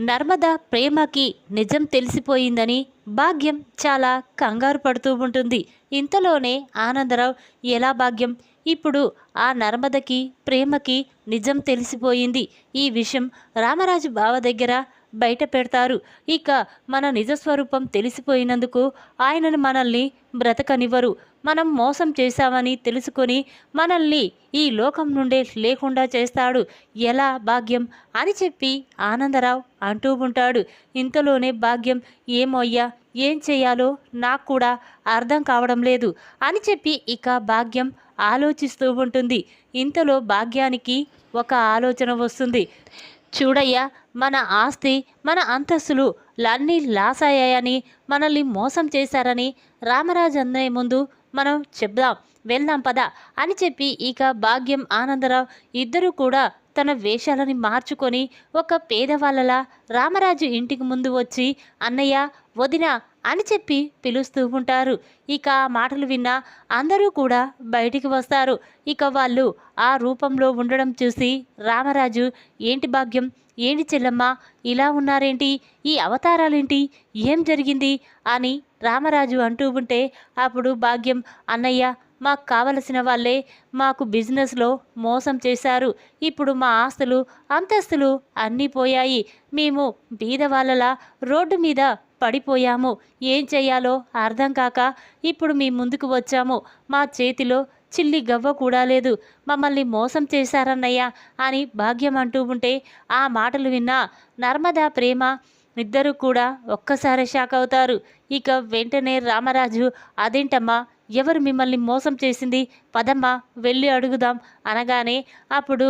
నర్మద ప్రేమకి నిజం తెలిసిపోయిందని భాగ్యం చాలా కంగారు పడుతూ ఉంటుంది. ఇంతలోనే ఆనందరావు ఎలా భాగ్యం? ఇప్పుడు ఆ నర్మదకి ప్రేమకి నిజం తెలిసిపోయింది. ఈ విషయం రామరాజు బావ దగ్గర బయట పెడతారు. ఇక మన నిజస్వరూపం తెలిసిపోయినందుకు ఆయనను మనల్ని బ్రతకనివ్వరు. మనం మోసం చేశామని తెలుసుకొని మనల్ని ఈ లోకం నుండే లేకుండా చేస్తాడు. ఎలా భాగ్యం? అని చెప్పి ఆనందరావు అంటూ ఉంటాడు. ఇంతలోనే భాగ్యం ఏమోయ్యా ఏం చేయాలో నాకు కూడా అర్థం కావడం లేదు. అని చెప్పి ఇక భాగ్యం ఆలోచిస్తూ ఉంటుంది. ఇంతలో భాగ్యానికి ఒక ఆలోచన వస్తుంది. చూడయ్యా మన ఆస్తి మన అంతస్తులు అన్నీ లాస్ అయ్యాయని మనల్ని మోసం చేశారని రామరాజు అన్నయ్య ముందు మనం చెప్దాం వెళ్దాం పద అని చెప్పి ఇక భాగ్యం ఆనందరావు ఇద్దరు కూడా తన వేషాలని మార్చుకొని ఒక పేదవాళ్ళలా రామరాజు ఇంటికి ముందు వచ్చి అన్నయ్య వదిన అని చెప్పి పిలుస్తూ ఉంటారు. ఇక ఆ మాటలు విన్న అందరూ కూడా బయటికి వస్తారు. ఇక వాళ్ళు ఆ రూపంలో ఉండడం చూసి రామరాజు ఏంటి భాగ్యం? ఏంటి చెల్లమ్మ? ఇలా ఉన్నారేంటి? ఈ అవతారాలేంటి? ఏం జరిగింది? అని రామరాజు అంటూ ఉంటే అప్పుడు భాగ్యం అన్నయ్య మాకు కావలసిన వాళ్ళే మాకు బిజినెస్లో మోసం చేశారు. ఇప్పుడు మా ఆస్తులు అంతస్తులు అన్నీ పోయాయి. మేము బీదవాళ్ళలా రోడ్డు మీద పడిపోయాము. ఏం చేయాలో అర్థం కాక ఇప్పుడు మీ ముందుకు వచ్చాము. మా చేతిలో చిల్లి గవ్వ కూడా లేదు. మమ్మల్ని మోసం చేశారన్నయ్య అని భాగ్యం అంటూ ఉంటే ఆ మాటలు విన్నా నర్మదా ప్రేమ ఇద్దరు కూడా ఒక్కసారి షాక్ అవుతారు. ఇక వెంటనే రామరాజు అదేంటమ్మా? ఎవరు మిమ్మల్ని మోసం చేసింది? పదమ్మా వెళ్ళి అడుగుదాం. అనగానే అప్పుడు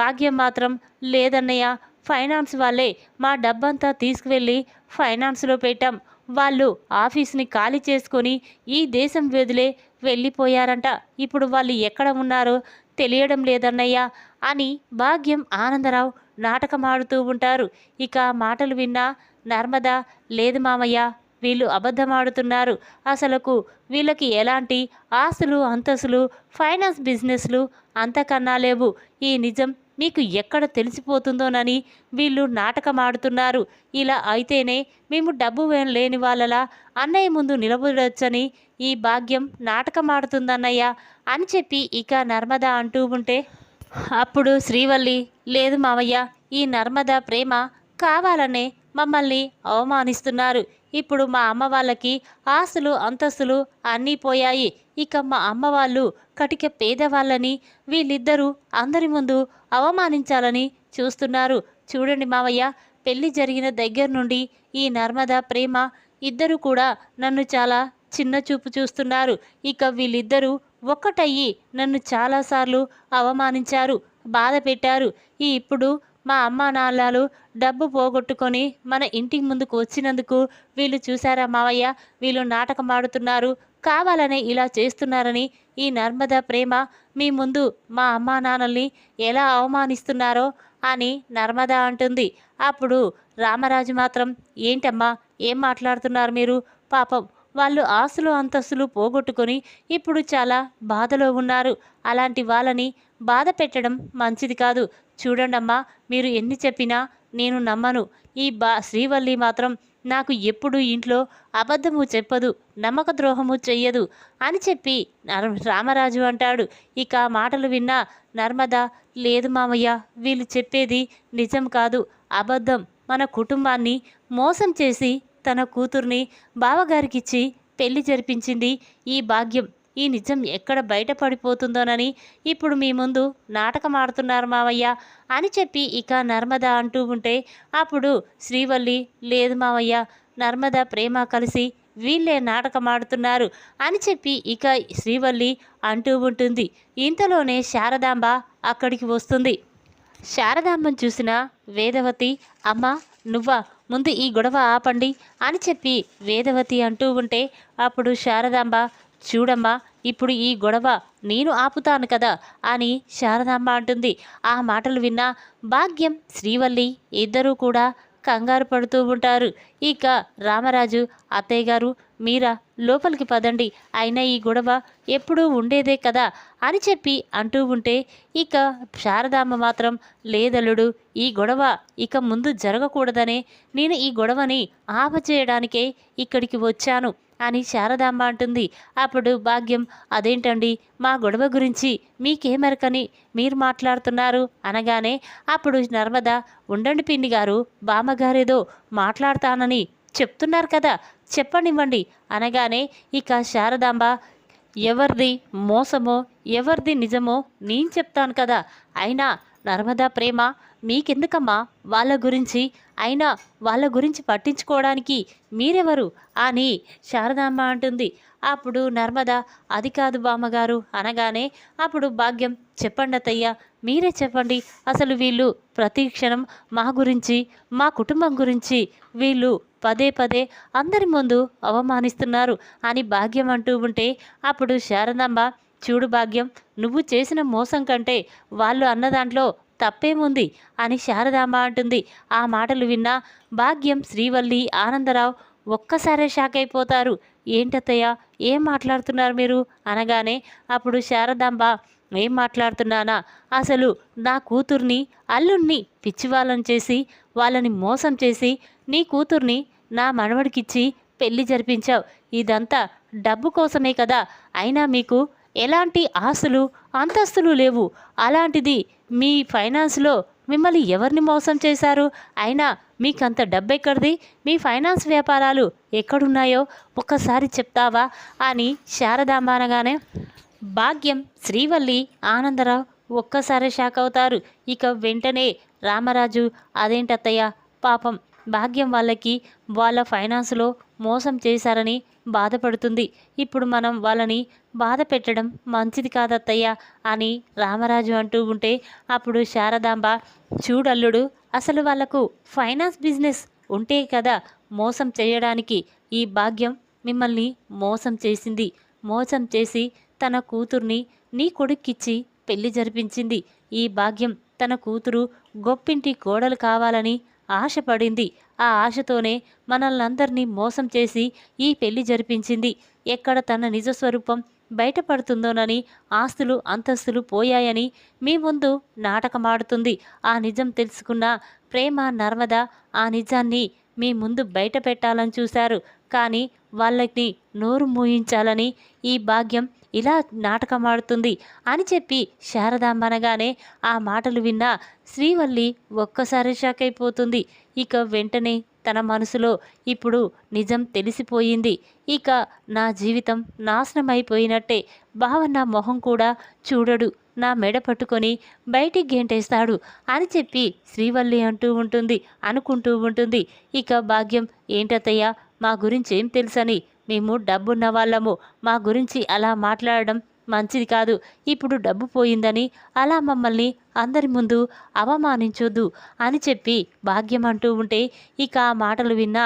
భాగ్యం మాత్రం లేదన్నయ్య. ఫైనాన్స్ వాళ్ళే మా డబ్బంతా తీసుకువెళ్ళి ఫైనాన్స్లో పెట్టాం. వాళ్ళు ఆఫీస్ని ఖాళీ చేసుకొని ఈ దేశం వదిలే వెళ్ళిపోయారంట. ఇప్పుడు వాళ్ళు ఎక్కడ ఉన్నారో తెలియడం లేదన్నయ్యా అని భాగ్యం ఆనందరావు నాటకం ఆడుతూ ఉంటారు. ఇక మాటలు విన్నా నర్మద లేదు మామయ్య వీళ్ళు అబద్ధమాడుతున్నారు. అసలుకు వీళ్ళకి ఎలాంటి ఆస్తులు అంతస్తులు ఫైనాన్స్ బిజినెస్లు అంతకన్నా లేవు. ఈ నిజం మీకు ఎక్కడ తెలిసిపోతుందోనని వీళ్ళు నాటకం ఆడుతున్నారు ఇలా అయితేనే మేము డబ్బు లేని వాళ్ళలా అన్నయ్య ముందు నిలబడొచ్చని ఈ భాగ్యం నాటకం ఆడుతుందన్నయ్య అని చెప్పి ఇక నర్మద అంటూ ఉంటే అప్పుడు శ్రీవల్లి లేదు మావయ్య ఈ నర్మద ప్రేమ కావాలనే మమ్మల్ని అవమానిస్తున్నారు. ఇప్పుడు మా అమ్మ వాళ్ళకి ఆస్తులు అంతస్తులు అన్నీ పోయాయి. ఇక మా అమ్మ వాళ్ళు కటిక పేదవాళ్ళని వీళ్ళిద్దరూ అందరి ముందు అవమానించాలని చూస్తున్నారు. చూడండి మావయ్య పెళ్ళి జరిగిన దగ్గర నుండి ఈ నర్మద ప్రేమ ఇద్దరు కూడా నన్ను చాలా చిన్న చూపు చూస్తున్నారు. ఇక వీళ్ళిద్దరూ ఒక్కటయ్యి నన్ను చాలాసార్లు అవమానించారు బాధ పెట్టారు. ఈ ఇప్పుడు మా అమ్మ నాన్నలు డబ్బు పోగొట్టుకొని మన ఇంటికి ముందుకు వచ్చినందుకు వీళ్ళు చూసారా మావయ్య? వీళ్ళు నాటకం ఆడుతున్నారు కావాలనే ఇలా చేస్తున్నారని ఈ నర్మద ప్రేమ మీ ముందు మా అమ్మా నాన్నల్ని ఎలా అవమానిస్తున్నారో అని నర్మద అంటుంది. అప్పుడు రామరాజు మాత్రం ఏంటమ్మా ఏం మాట్లాడుతున్నారు మీరు? పాపం వాళ్ళు ఆస్తులు అంతస్తులు పోగొట్టుకొని ఇప్పుడు చాలా బాధలో ఉన్నారు. అలాంటి వాళ్ళని బాధ పెట్టడం మంచిది కాదు. చూడండమ్మా మీరు ఎన్ని చెప్పినా నేను నమ్మను. ఈ బా శ్రీవల్లి మాత్రం నాకు ఎప్పుడు ఇంట్లో అబద్ధము చెప్పదు నమ్మక ద్రోహము చెయ్యదు అని చెప్పి రామరాజు అంటాడు. ఇక మాటలు విన్నా నర్మద లేదు మామయ్య వీళ్ళు చెప్పేది నిజం కాదు అబద్ధం. మన కుటుంబాన్ని మోసం చేసి తన కూతుర్ని బావగారికిచ్చి పెళ్ళి జరిపించింది ఈ భాగ్యం. ఈ నిజం ఎక్కడ బయటపడిపోతుందోనని ఇప్పుడు మీ ముందు నాటకం ఆడుతున్నారు మావయ్య అని చెప్పి ఇక నర్మద అంటూ ఉంటే అప్పుడు శ్రీవల్లి లేదు మావయ్య నర్మద ప్రేమ కలిసి వీళ్ళే నాటకం ఆడుతున్నారు అని చెప్పి ఇక శ్రీవల్లి అంటూ ఉంటుంది. ఇంతలోనే శారదాంబ అక్కడికి వస్తుంది. శారదాంబను చూసిన వేదవతి అమ్మ నువ్వా ముందు ఈ గొడవ ఆపండి అని చెప్పి వేదవతి అంటూ ఉంటే అప్పుడు శారదాంబ చూడమ్మా ఇప్పుడు ఈ గొడవ నేను ఆపుతాను కదా అని శారదాంబ అంటుంది. ఆ మాటలు విన్న భాగ్యం శ్రీవల్లి ఇద్దరూ కూడా కంగారు పడుతూ ఉంటారు. ఇక రామరాజు అత్తయ్య గారు మీరా లోపలికి పదండి. అయినా ఈ గొడవ ఎప్పుడూ ఉండేదే కదా అని చెప్పి అంటూ ఉంటే ఇక శారదామ్మ మాత్రం లేదల్లుడు ఈ గొడవ ఇక ముందు జరగకూడదనే నేను ఈ గొడవని ఆపచేయడానికే ఇక్కడికి వచ్చాను. అని శారదాంబ అంటుంది. అప్పుడు భాగ్యం అదేంటండి? మా గొడవ గురించి మీకేమెరకని మీరు మాట్లాడుతున్నారు? అనగానే అప్పుడు నర్మద ఉండండి పిన్ని గారు బామ్మగారేదో మాట్లాడతానని చెప్తున్నారు కదా చెప్పనివ్వండి. అనగానే ఇక శారదాంబ ఎవరిది మోసమో ఎవరిది నిజమో నేను చెప్తాను కదా అయినా నర్మదా ప్రేమ మీకెందుకమ్మా? వాళ్ళ గురించి అయినా వాళ్ళ గురించి పట్టించుకోవడానికి మీరెవరు? అని శారదామ్మ అంటుంది. అప్పుడు నర్మద అది కాదు బామ్మగారు అనగానే అప్పుడు భాగ్యం చెప్పండి అత్తయ్య మీరే చెప్పండి. అసలు వీళ్ళు ప్రతి క్షణం మా గురించి మా కుటుంబం గురించి వీళ్ళు పదే పదే అందరి ముందు అవమానిస్తున్నారు అని భాగ్యం అంటూ ఉంటే అప్పుడు శారదాంబ చూడు భాగ్యం నువ్వు చేసిన మోసం కంటే వాళ్ళు అన్న దాంట్లో తప్పేముంది? అని శారదాంబ అంటుంది. ఆ మాటలు విన్న భాగ్యం శ్రీవల్లి ఆనందరావు ఒక్కసారే షాక్ అయిపోతారు. ఏంటత్తయ్య ఏం మాట్లాడుతున్నారు మీరు? అనగానే అప్పుడు శారదాంబ ఏం మాట్లాడుతున్నానా? అసలు నా కూతుర్ని అల్లుణ్ణి పిచ్చివాళ్ళని చేసి వాళ్ళని మోసం చేసి నీ కూతుర్ని నా మనవడికిచ్చి పెళ్ళి జరిపించావు. ఇదంతా డబ్బు కోసమే కదా. అయినా మీకు ఎలాంటి ఆస్తులు అంతస్తులు లేవు. అలాంటిది మీ ఫైనాన్స్లో మిమ్మల్ని ఎవరిని మోసం చేశారు? అయినా మీకంత డబ్బు ఎక్కడిది మీ ఫైనాన్స్ వ్యాపారాలు ఎక్కడున్నాయో ఒక్కసారి చెప్తావా? అని శారదాంబానగానే భాగ్యం శ్రీవల్లి ఆనందరావు ఒక్కసారి షాక్ అవుతారు ఇక వెంటనే రామరాజు అదేంటత్తయ్య? పాపం భాగ్యం వాళ్ళకి వాళ్ళ ఫైనాన్స్లో మోసం చేశారని బాధపడుతుంది. ఇప్పుడు మనం వాళ్ళని బాధ పెట్టడం మంచిది కాదత్తయ్య అని రామరాజు అంటూ ఉంటే అప్పుడు శారదాంబ చూడల్లుడు అసలు వాళ్ళకు ఫైనాన్స్ బిజినెస్ ఉంటే కదా మోసం చేయడానికి ఈ భాగ్యం మిమ్మల్ని మోసం చేసింది. మోసం చేసి తన కూతుర్ని నీ కొడుక్కిచ్చి పెళ్ళి జరిపించింది. ఈ భాగ్యం తన కూతురు గొప్పింటి కోడలు కావాలని ఆశపడింది. ఆ ఆశతోనే మనల్నందరినీ మోసం చేసి ఈ పెళ్ళి జరిపించింది. ఎక్కడ తన నిజస్వరూపం బయటపడుతుందోనని ఆస్తులు అంతస్తులు పోయాయని మీ ముందు నాటకమాడుతుంది. ఆ నిజం తెలుసుకున్న ప్రేమ నర్మద ఆ నిజాన్ని మీ ముందు బయట పెట్టాలని చూశారు. కానీ వాళ్ళకి నోరు మూయించాలని ఈ భాగ్యం ఇలా నాటకమాడుతుంది అని చెప్పి శారదాంబ అనగానే ఆ మాటలు విన్న శ్రీవల్లి ఒక్కసారి షాక్ అయిపోతుంది. ఇక వెంటనే తన మనసులో ఇప్పుడు నిజం తెలిసిపోయింది. ఇక నా జీవితం నాశనం అయిపోయినట్టే భావన మొహం కూడా చూడడు. నా మెడ పట్టుకొని బయటికి గేంటేస్తాడు అని చెప్పి శ్రీవల్లి అంటూ ఉంటుంది అనుకుంటూ ఉంటుంది. ఇక భాగ్యం ఏంటత్తయ్య మా గురించి ఏం తెలుసని మేము డబ్బున్న వాళ్ళము మా గురించి అలా మాట్లాడడం మంచిది కాదు. ఇప్పుడు డబ్బు పోయిందని అలా మమ్మల్ని అందరి ముందు అవమానించొద్దు అని చెప్పి భాగ్యం అంటూ ఉంటే ఇక ఆ మాటలు విన్న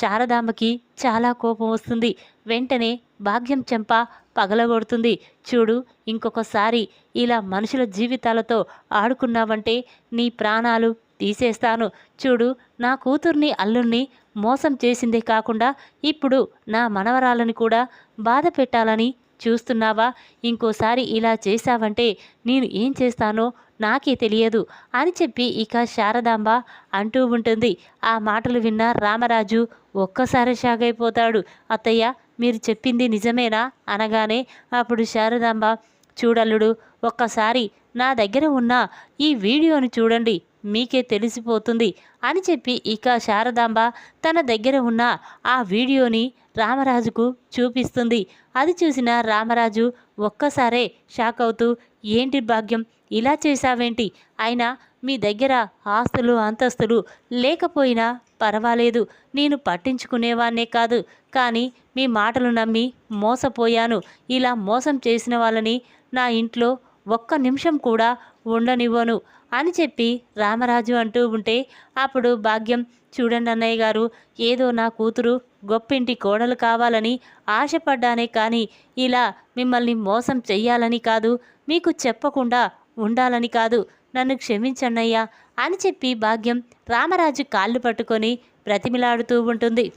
శారదామ్మకి చాలా కోపం వస్తుంది. వెంటనే భాగ్యం చెంప పగలగొడుతుంది. చూడు ఇంకొకసారి ఇలా మనుషుల జీవితాలతో ఆడుకున్నావంటే నీ ప్రాణాలు తీసేస్తాను. చూడు నా కూతుర్ని అల్లుణ్ణి మోసం చేసిందే కాకుండా ఇప్పుడు నా మనవరాలని కూడా బాధ పెట్టాలని చూస్తున్నావా? ఇంకోసారి ఇలా చేశావంటే నేను ఏం చేస్తానో నాకే తెలియదు అని చెప్పి ఇక శారదాంబ అంటూ ఉంటుంది. ఆ మాటలు విన్న రామరాజు ఒక్కసారి షాగైపోతాడు అత్తయ్య మీరు చెప్పింది నిజమేనా? అనగానే అప్పుడు శారదాంబ చూడల్లుడు ఒక్కసారి నా దగ్గర ఉన్న ఈ వీడియోను చూడండి మీకే తెలిసిపోతుంది అని చెప్పి ఇక శారదాంబ తన దగ్గర ఉన్న ఆ వీడియోని రామరాజుకు చూపిస్తుంది. అది చూసిన రామరాజు ఒక్కసారే షాక్ అవుతూ ఏంటి భాగ్యం? ఇలా చేశావేంటి? అయినా మీ దగ్గర ఆస్తులు అంతస్తులు లేకపోయినా పర్వాలేదు. నేను పట్టించుకునేవాన్నే కాదు. కానీ మీ మాటలు నమ్మి మోసపోయాను. ఇలా మోసం చేసిన వాళ్ళని నా ఇంట్లో ఒక్క నిమిషం కూడా ఉండనివ్వను అని చెప్పి రామరాజు అంటూ ఉంటే అప్పుడు భాగ్యం చూడండి అన్నయ్య గారు ఏదో నా కూతురు గొప్పింటి కోడలు కావాలని ఆశపడ్డానే కానీ ఇలా మిమ్మల్ని మోసం చెయ్యాలని కాదు మీకు చెప్పకుండా ఉండాలని కాదు నన్ను క్షమించన్నయ్యా అని చెప్పి భాగ్యం రామరాజు కాళ్ళు పట్టుకొని ప్రతిమిలాడుతూ ఉంటుంది.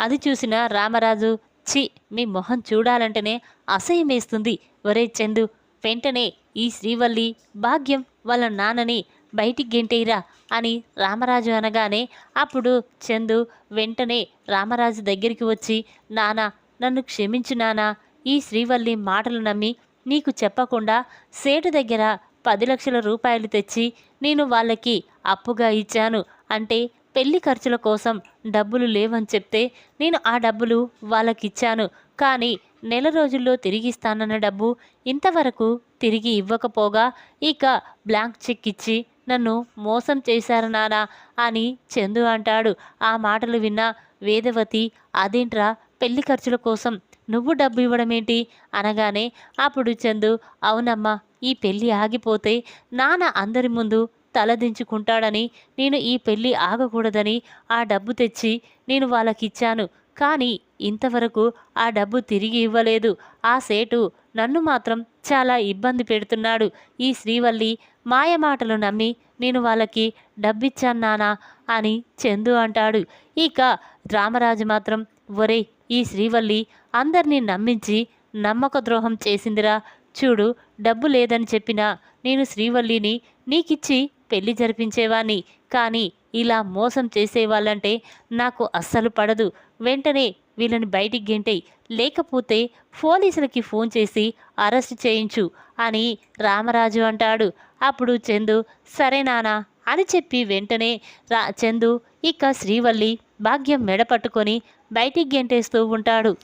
అది చూసిన రామరాజు చి మీ మొహం చూడాలంటేనే అసహ్యం వేస్తుంది ఒరే చందు వెంటనే ఈ శ్రీవల్లి భాగ్యం వాళ్ళ నాన్నని బయటికి గెంటేయిరా అని రామరాజు అనగానే అప్పుడు చందు వెంటనే రామరాజు దగ్గరికి వచ్చి నానా నన్ను క్షమించు నానా. ఈ శ్రీవల్లి మాటలు నమ్మి నీకు చెప్పకుండా సేటు దగ్గర పది లక్షల రూపాయలు తెచ్చి నేను వాళ్ళకి అప్పుగా ఇచ్చాను. అంటే పెళ్ళి ఖర్చుల కోసం డబ్బులు లేవని చెప్తే నేను ఆ డబ్బులు వాళ్ళకిచ్చాను. కానీ నెల రోజుల్లో తిరిగి ఇస్తానన్న డబ్బు ఇంతవరకు తిరిగి ఇవ్వకపోగా ఇక బ్లాంక్ చెక్ ఇచ్చి నన్ను మోసం చేశారు నానా అని చందు అంటాడు. ఆ మాటలు విన్న వేదవతి అదేంట్రా పెళ్ళి ఖర్చుల కోసం నువ్వు డబ్బు ఇవ్వడమేంటి? అనగానే అప్పుడు చందు అవునమ్మా ఈ పెళ్ళి ఆగిపోతే నాన్న అందరి ముందు తలదించుకుంటాడని నేను ఈ పెళ్ళి ఆగకూడదని ఆ డబ్బు తెచ్చి నేను వాళ్ళకిచ్చాను. కానీ ఇంతవరకు ఆ డబ్బు తిరిగి ఇవ్వలేదు. ఆ సేటు నన్ను మాత్రం చాలా ఇబ్బంది పెడుతున్నాడు. ఈ శ్రీవల్లి మాయమాటలు నమ్మి నేను వాళ్ళకి డబ్బిచ్చాన్నానా అని చందు అంటాడు. ఇక రామరాజు మాత్రం ఒరే ఈ శ్రీవల్లి అందరినీ నమ్మించి నమ్మక ద్రోహం చేసిందిరా. చూడు డబ్బు లేదని చెప్పినా నేను శ్రీవల్లిని నీకిచ్చి పెళ్ళి జరిపించేవాణ్ణి. కానీ ఇలా మోసం చేసేవాళ్ళంటే నాకు అస్సలు పడదు. వెంటనే వీళ్ళని బయటికి గెంటేయి. లేకపోతే పోలీసులకి ఫోన్ చేసి అరెస్ట్ చేయించు అని రామరాజు అంటాడు. అప్పుడు చందు సరే నానా అని చెప్పి వెంటనే రా చందు ఇక శ్రీవల్లి భాగ్యం మెడ పట్టుకొని బయటికి గెంటేస్తూ ఉంటాడు.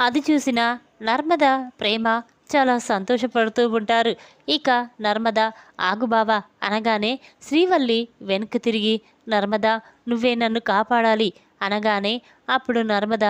అది చూసిన నర్మద ప్రేమ చాలా సంతోషపడుతూ ఉంటారు. ఇక నర్మద ఆగుబావ అనగానే శ్రీవల్లి వెనక్కి తిరిగి నర్మద నువ్వే నన్ను కాపాడాలి అనగానే అప్పుడు నర్మద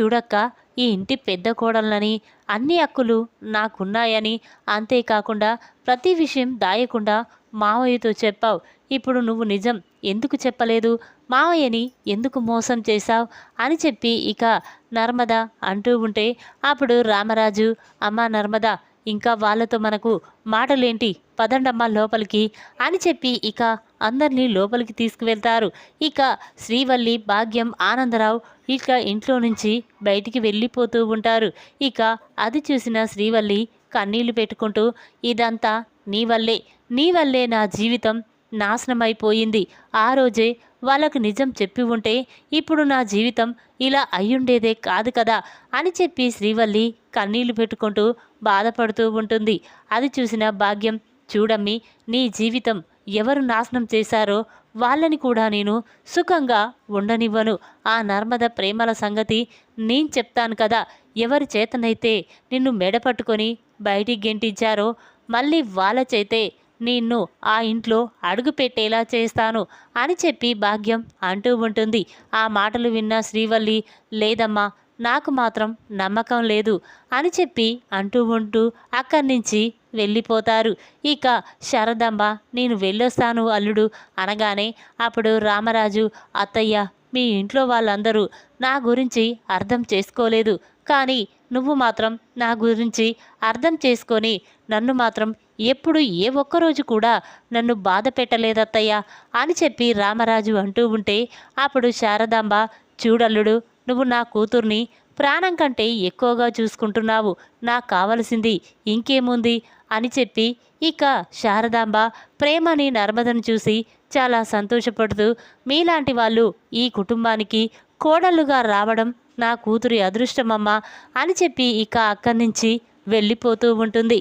చూడక్క ఈ ఇంటి పెద్ద కోడళ్ళని అన్ని హక్కులు నాకున్నాయని. అంతేకాకుండా ప్రతి విషయం దాయకుండా మావయ్యతో చెప్పావు. ఇప్పుడు నువ్వు నిజం ఎందుకు చెప్పలేదు? మావయ్యని ఎందుకు మోసం చేశావు? అని చెప్పి ఇక నర్మద అంటూ ఉంటే అప్పుడు రామరాజు అమ్మ నర్మద ఇంకా వాళ్ళతో మనకు మాటలేంటి? పదండమ్మ లోపలికి అని చెప్పి ఇక అందరినీ లోపలికి తీసుకువెళ్తారు. ఇక శ్రీవల్లి భాగ్యం ఆనందరావు ఇక ఇంట్లో నుంచి బయటికి వెళ్ళిపోతూ ఉంటారు. ఇక అది చూసిన శ్రీవల్లి కన్నీళ్ళు పెట్టుకుంటూ ఇదంతా నీ వల్లే. నీ వల్లే నా జీవితం. నాశనమైపోయింది. ఆ రోజే వాళ్ళకు నిజం చెప్పి ఉంటే ఇప్పుడు నా జీవితం ఇలా అయ్యుండేదే కాదు కదా అని చెప్పి శ్రీవల్లి కన్నీళ్ళు పెట్టుకుంటూ బాధపడుతూ ఉంటుంది. అది చూసిన భాగ్యం చూడమ్మి నీ జీవితం ఎవరు నాశనం చేశారో వాళ్ళని కూడా నేను సుఖంగా ఉండనివ్వను. ఆ నర్మద ప్రేమల సంగతి నేను చెప్తాను కదా. ఎవరి చేతనైతే నిన్ను మెడపట్టుకొని బయటికి గెంటించారో మళ్ళీ వాళ్ళ చేతే నిన్ను ఆ ఇంట్లో అడుగుపెట్టేలా చేస్తాను అని చెప్పి భాగ్యం అంటూ ఉంటుంది. ఆ మాటలు విన్న శ్రీవల్లి లేదమ్మా నాకు మాత్రం నమ్మకం లేదు అని చెప్పి అంటూ ఉంటూ అక్కడి నుంచి వెళ్ళిపోతారు. ఇక శరదమ్మ నేను వెళ్ళొస్తాను అల్లుడు అనగానే అప్పుడు రామరాజు అత్తయ్య మీ ఇంట్లో వాళ్ళందరూ నా గురించి అర్థం చేసుకోలేదు. కానీ నువ్వు మాత్రం నా గురించి అర్థం చేసుకొని నన్ను మాత్రం ఎప్పుడు ఏ ఒక్కరోజు కూడా నన్ను బాధ పెట్టలేదత్తయ్య అని చెప్పి రామరాజు అంటూ ఉంటే అప్పుడు శారదాంబ చూడల్లుడు నువ్వు నా కూతుర్ని ప్రాణం కంటే ఎక్కువగా చూసుకుంటున్నావు నాకు కావలసింది ఇంకేముంది అని చెప్పి ఇక శారదాంబ ప్రేమని నర్మదను చూసి చాలా సంతోషపడుతూ మీలాంటి వాళ్ళు ఈ కుటుంబానికి కోడళ్ళుగా రావడం నా కూతురి అదృష్టమమ్మా అని చెప్పి ఇక అక్కడి నుంచి వెళ్ళిపోతూ ఉంటుంది.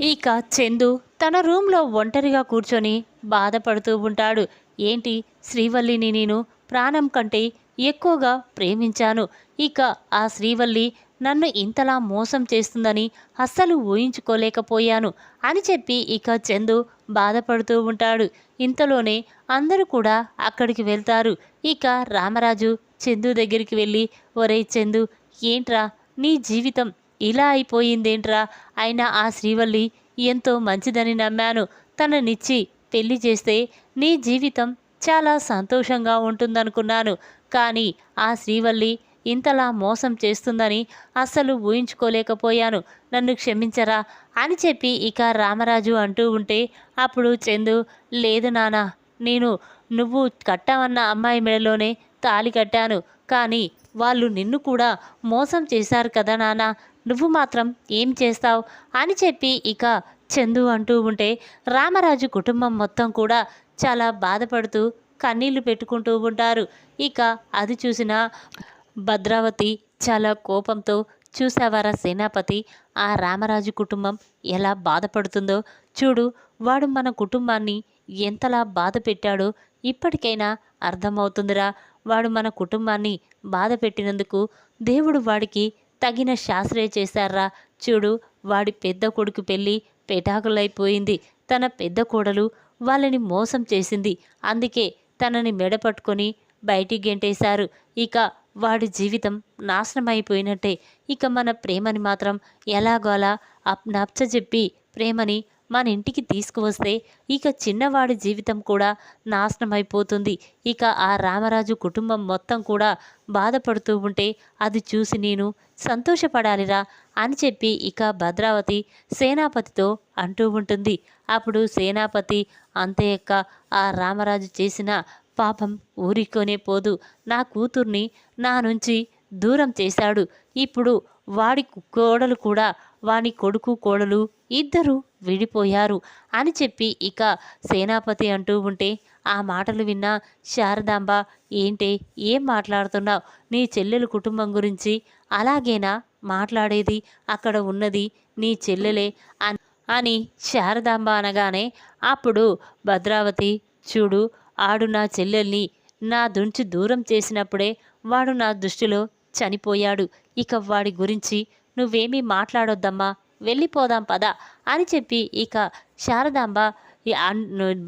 ఇక చందు తన రూమ్లో ఒంటరిగా కూర్చొని బాధపడుతూ ఉంటాడు. ఏంటి? శ్రీవల్లిని నేను ప్రాణం కంటే ఎక్కువగా ప్రేమించాను. ఇక ఆ శ్రీవల్లి నన్ను ఇంతలా మోసం చేస్తుందని అస్సలు ఊహించుకోలేకపోయాను అని చెప్పి ఇక చందు బాధపడుతూ ఉంటాడు. ఇంతలోనే అందరూ కూడా అక్కడికి వెళ్తారు. ఇక రామరాజు చందు దగ్గరికి వెళ్ళి ఒరే చందు ఏంట్రా నీ జీవితం? ఇలా అయిపోయిందేంట్రా? అయినా ఆ శ్రీవల్లి ఎంతో మంచిదని నమ్మాను. తననిచ్చి పెళ్ళి చేస్తే నీ జీవితం చాలా సంతోషంగా ఉంటుందనుకున్నాను. కానీ ఆ శ్రీవల్లి ఇంతలా మోసం చేస్తుందని అస్సలు ఊహించుకోలేకపోయాను. నన్ను క్షమించరా? అని చెప్పి ఇక రామరాజు అంటూ ఉంటే అప్పుడు చందు లేదు నానా నేను నువ్వు కట్టామన్న అమ్మాయి మెడలోనే తాళి కట్టాను. కానీ వాళ్ళు నిన్ను కూడా మోసం చేశారు కదా నానా నువ్వు మాత్రం ఏం చేస్తావు? అని చెప్పి ఇక చందు అంటూ ఉంటే రామరాజు కుటుంబం మొత్తం కూడా చాలా బాధపడుతూ కన్నీళ్ళు పెట్టుకుంటూ ఉంటారు. ఇక అది చూసిన భద్రావతి చాలా కోపంతో చూసావారా సేనాపతి ఆ రామరాజు కుటుంబం ఎలా బాధపడుతుందో? చూడు వాడు మన కుటుంబాన్ని ఎంతలా బాధ పెట్టాడో ఇప్పటికైనా అర్థమవుతుందిరా. వాడు మన కుటుంబాన్ని బాధ పెట్టినందుకు దేవుడు వాడికి తగిన శాస్త్రే చేశారా? చూడు వాడి పెద్ద కొడుకు పెళ్ళి పెటాకులైపోయింది. తన పెద్ద కోడలు వాళ్ళని మోసం చేసింది. అందుకే తనని మెడపట్టుకొని బయటికి గెంటేశారు. ఇక వాడి జీవితం నాశనమైపోయినట్టే. ఇక మన ప్రేమని మాత్రం ఎలాగోలా అప్ నచ్చజెప్పి ప్రేమని మన ఇంటికి తీసుకువస్తే ఇక చిన్నవాడి జీవితం కూడా నాశనమైపోతుంది. ఇక ఆ రామరాజు కుటుంబం మొత్తం కూడా బాధపడుతూ ఉంటే అది చూసి నేను సంతోషపడాలిరా అని చెప్పి ఇక భద్రావతి సేనాపతితో అంటూ ఉంటుంది. అప్పుడు సేనాపతి అంతే యొక్క ఆ రామరాజు చేసిన పాపం ఊరికొనే పోదు. నా కూతుర్ని నా నుంచి దూరం చేశాడు. ఇప్పుడు వాడి కోడలు కూడా వాని కొడుకు కోడలు ఇద్దరు విడిపోయారు అని చెప్పి ఇక సేనాపతి అంటూ ఉంటే ఆ మాటలు విన్న శారదాంబ ఏంటే ఏం మాట్లాడుతున్నావు? నీ చెల్లెలు కుటుంబం గురించి అలాగేనా? మాట్లాడేది అక్కడ ఉన్నది నీ చెల్లెలే అని శారదాంబ అనగానే అప్పుడు భద్రావతి చూడు ఆడు నా చెల్లెల్ని నా దుంచి దూరం చేసినప్పుడే వాడు నా దృష్టిలో చనిపోయాడు. ఇక వాడి గురించి నువ్వేమీ మాట్లాడొద్దమ్మా. వెళ్ళిపోదాం పద అని చెప్పి ఇక శారదాంబ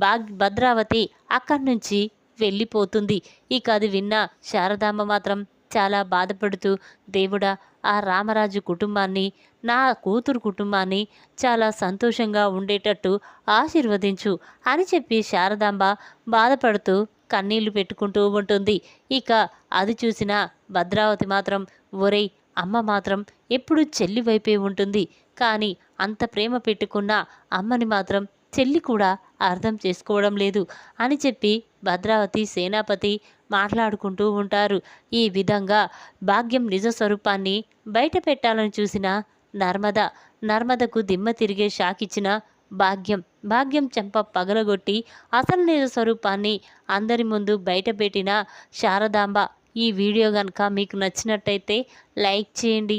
బాగ్ భద్రావతి అక్కడి నుంచి వెళ్ళిపోతుంది. ఇక అది విన్న శారదాంబ మాత్రం చాలా బాధపడుతూ దేవుడా ఆ రామరాజు కుటుంబాన్ని నా కూతురు కుటుంబాన్ని చాలా సంతోషంగా ఉండేటట్టు ఆశీర్వదించు అని చెప్పి శారదాంబ బాధపడుతూ కన్నీళ్ళు పెట్టుకుంటూ ఉంటుంది. ఇక అది చూసిన భద్రావతి మాత్రం ఒరేయ్ అమ్మ మాత్రం ఎప్పుడు చెల్లి వైపే ఉంటుంది. కానీ అంత ప్రేమ పెట్టుకున్న అమ్మని మాత్రం చెల్లి కూడా అర్థం చేసుకోవడం లేదు అని చెప్పి భద్రావతి సేనాపతి మాట్లాడుకుంటూ ఉంటారు. ఈ విధంగా భాగ్యం నిజ స్వరూపాన్ని బయట పెట్టాలని చూసిన నర్మద నర్మదకు దిమ్మ తిరిగే షాకిచ్చిన భాగ్యం భాగ్యం చెంప పగలగొట్టి అసలు నిజ స్వరూపాన్ని అందరి ముందు బయటపెట్టిన శారదాంబ. ఈ వీడియో కనుక మీకు నచ్చినట్టయితే లైక్ చేయండి.